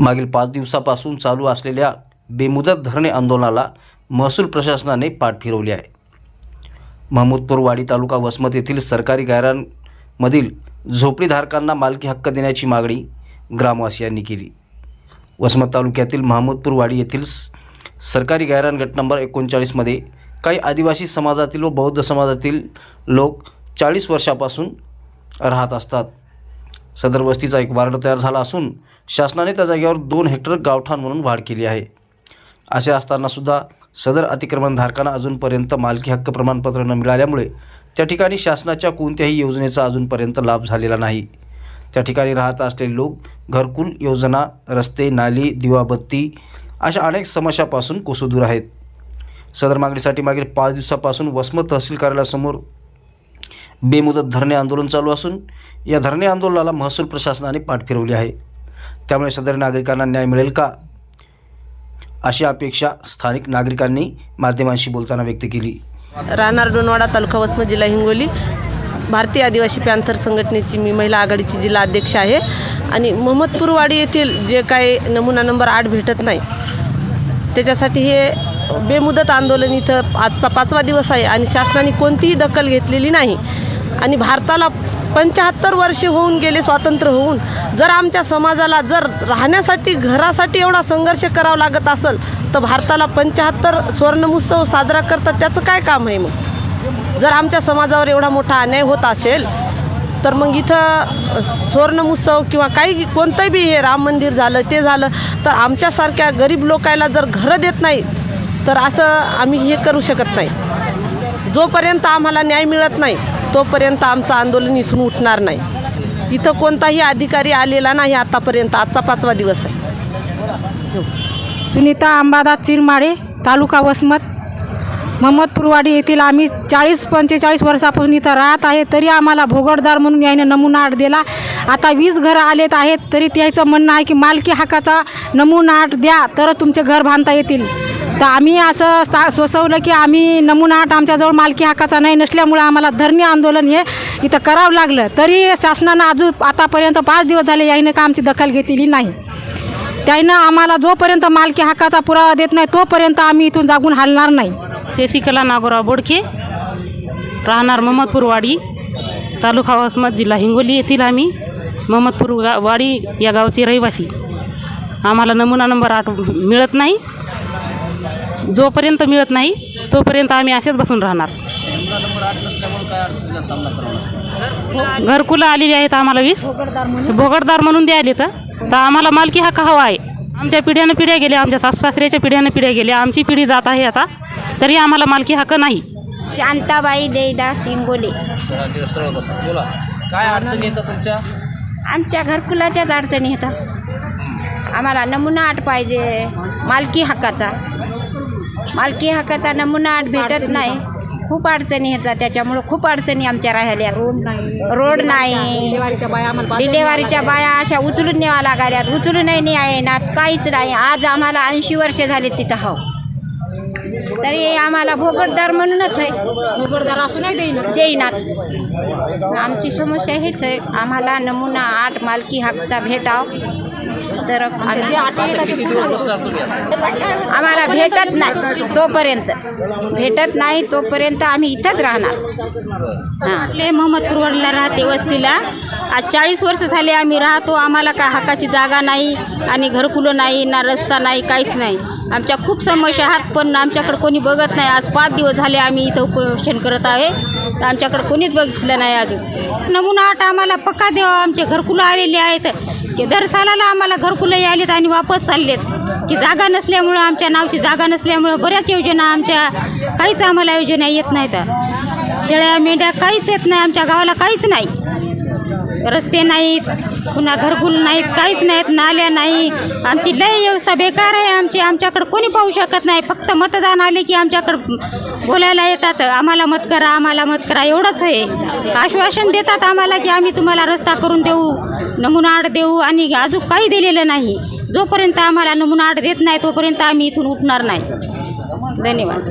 मागील पाच दिवसापासून चालू असलेल्या बेमुदत धरणे आंदोलनाला महसूल प्रशासनाने पाठ फिरवली आहे. महमूदपूर वाडी तालुका वसमत येथील सरकारी गायरांमधील झोपडीधारकांना मालकी हक्क देण्याची मागणी ग्रामवासियांनी केली. वसमत तालुक्यातील महमूदपूर वाडी येथील सरकारी गायरान गट नंबर एकोणचाळीसमध्ये काही आदिवासी समाजातील व बौद्ध समाजातील लोक चाळीस वर्षापासून राहत असतात. सदर वस्तीचा एक वार्ड तयार झाला असून शासनाने त्या जागेवर दोन हेक्टर गावठाण म्हणून वाढ केली आहे. असे असतानासुद्धा सदर अतिक्रमणधारकांना अजूनपर्यंत मालकी हक्क प्रमाणपत्र न मिळाल्यामुळे त्या ठिकाणी शासनाच्या कोणत्याही योजनेचा अजूनपर्यंत लाभ झालेला नाही. त्या ठिकाणी राहत असलेले लोक घरकुल योजना रस्ते नाली दिवाबत्ती अशा अनेक समस्यापासून कोसदूर आहेत. सदर मागणीसाठी मागील पाच दिवसापासून वसमत तहसील कार्यालयासमोर बेमुदत धरणे आंदोलन चालू असून या धरणे आंदोलनाला महसूल प्रशासनाने पाठ फिरवली आहे. त्यामुळे सदर नागरिकांना न्याय मिळेल का? अशी अपेक्षा स्थानिक नागरिकांनी माध्यमांशी बोलताना व्यक्त केली. राहणार डोनवाडा तालुका वसमत जिल्हा हिंगोली. भारतीय आदिवासी पॅन्थर संघटनेची मी महिला आघाडीची जिल्हा अध्यक्ष आहे. आणि मोहम्मदपूरवाडी येथील जे काही नमुना नंबर आठ भेटत नाही त्याच्यासाठी हे बेमुदत आंदोलन इथं आजचा पाचवा दिवस आहे आणि शासनाने कोणतीही दखल घेतलेली नाही. आणि भारताला पंच्याहत्तर वर्षे होऊन गेले स्वातंत्र्य होऊन. जर आमच्या समाजाला जर राहण्यासाठी घरासाठी एवढा संघर्ष करावा लागत असेल तर भारताला पंच्याहत्तर सुवर्णमहोत्सव साजरा करतात त्याचं काय काम आहे मग? जर आमच्या समाजावर एवढा मोठा अन्याय होत असेल तर मग इथं सुवर्णमहोत्सव किंवा काही कोणतंही बी हे राम मंदिर झालं ते झालं तर आमच्यासारख्या गरीब लोकायला जर घरं देत नाही तर असं आम्ही हे करू शकत नाही. जोपर्यंत आम्हाला न्याय मिळत नाही तोपर्यंत आमचं आंदोलन इथून उठणार नाही. इथं कोणताही अधिकारी आलेला नाही आतापर्यंत. आजचा पाचवा दिवस आहे. हो. सुनीता अंबादास चिरमाळे तालुका वसमत. महम्मदपूरवाडी येथील आम्ही चाळीस पंचेचाळीस वर्षापासून इथं राहत आहे तरी आम्हाला भोगडदार म्हणून याने नमुना आठ दिला. आता वीस घरं आलेत आहेत तरी त्याचं म्हणणं आहे की मालकी हक्काचा नमुना आठ द्या तरच तुमचे घर बांधता येतील. तर आम्ही असं सा सोसवलं की आम्ही नमुना आठ आमच्याजवळ मालकी हक्काचा नाही नसल्यामुळं आम्हाला धरणे आंदोलन हे इथं करावं लागलं. तरी शासनानं अजून आतापर्यंत पाच दिवस झाले याईनं का आमची दखल घेतलेली नाही. त्यानं आम्हाला जोपर्यंत मालकी हक्काचा पुरावा देत नाही तोपर्यंत आम्ही इथून जागून हलणार नाही. शशिकला नागोराव बोडके राहणार महम्मदपूरवाडी तालुका वसमत जिल्हा हिंगोली येथील आम्ही महम्मदपूर गा वाडी या गावचे रहिवासी. आम्हाला नमुना नंबर आठ मिळत नाही. जोपर्यंत मिळत नाही तोपर्यंत आम्ही असेच बसून राहणार. घरकुलं आलेली आहेत आम्हाला वीस. भोगडदार म्हणून द्यायले तर तर आम्हाला मालकी हक्क हवा आहे. आमच्या पिढ्यानं पिढ्या गेल्या आमच्या सासू सासऱ्याच्या पिढ्यानं पिढ्या गेल्या आमची पिढी जात आहे आता. तरी आम्हाला मालकी हक्क नाही. शांताबाई देईदास बोला काय अडचणी येतात तुमच्या? आमच्या घरकुलाच्याच अडचणी येतात. आम्हाला नमुना आठ पाहिजे मालकी हक्काचा. मालकी हक्काचा नमुना आठ भेटत नाही. खूप अडचणी येतात त्याच्यामुळं खूप अडचणी आमच्या राहिल्या रोड नाही. रोड नाही. डिलेवारीच्या बाया अशा उचलून न्यावा लागाल्यात. उचलूनही नाही आहे ना काहीच नाही. आज आम्हाला ऐंशी वर्ष झाले तिथं हो तरी आम्हाला भोगटदार म्हणूनच आहे. भोगटदार असं नाही देईना. देईनात. आमची समस्या हेच आहे. आम्हाला नमुना आठ मालकी हक्कचा भेटाव. तर आम्हाला भेटत नाही तोपर्यंत. भेटत नाही तोपर्यंत आम्ही इथंच राहणार. हां. आपले मोहम्मदपूरवरला राहते वस्तीला. आज चाळीस वर्ष झाले आम्ही राहतो. आम्हाला काय हक्काची जागा नाही आणि घरकुलं नाही ना रस्ता नाही काहीच नाही. आमच्या खूप समस्या आहात पण आमच्याकडे कोणी बघत नाही. आज पाच दिवस झाले आम्ही इथं उपोषण करत आहे. तर आमच्याकडे कोणीच बघितलं नाही अजून. नमुना आठ आम्हाला पक्का द्यावा आमचे घरकुलं आलेले आहेत. की दर सालाला आम्हाला घरकुलं आलेत आणि वापस चाललेत. की जागा नसल्यामुळं आमच्या नावची जागा नसल्यामुळं बऱ्याच योजना आमच्या काहीच आम्हाला योजना येत नाहीत. शेळ्या मेंढ्या काहीच येत नाही आमच्या गावाला काहीच नाही. रस्ते नाहीत पुन्हा घरकुल नाहीत काहीच नाहीत नाल्या नाही. आमची लय व्यवस्था बेकार आहे आमची. आमच्याकडं कोणी पाहू शकत नाही. फक्त मतदान आले की आमच्याकडं बोलायला येतात. आम्हाला मत करा आम्हाला मत करा. एवढंच आहे. आश्वासन देतात आम्हाला की आम्ही तुम्हाला रस्ता करून देऊ नमुना आड देऊ. आणि अजून काही दिलेलं नाही. जोपर्यंत आम्हाला नमुना आड देत नाही तोपर्यंत आम्ही इथून उठणार नाही. धन्यवाद.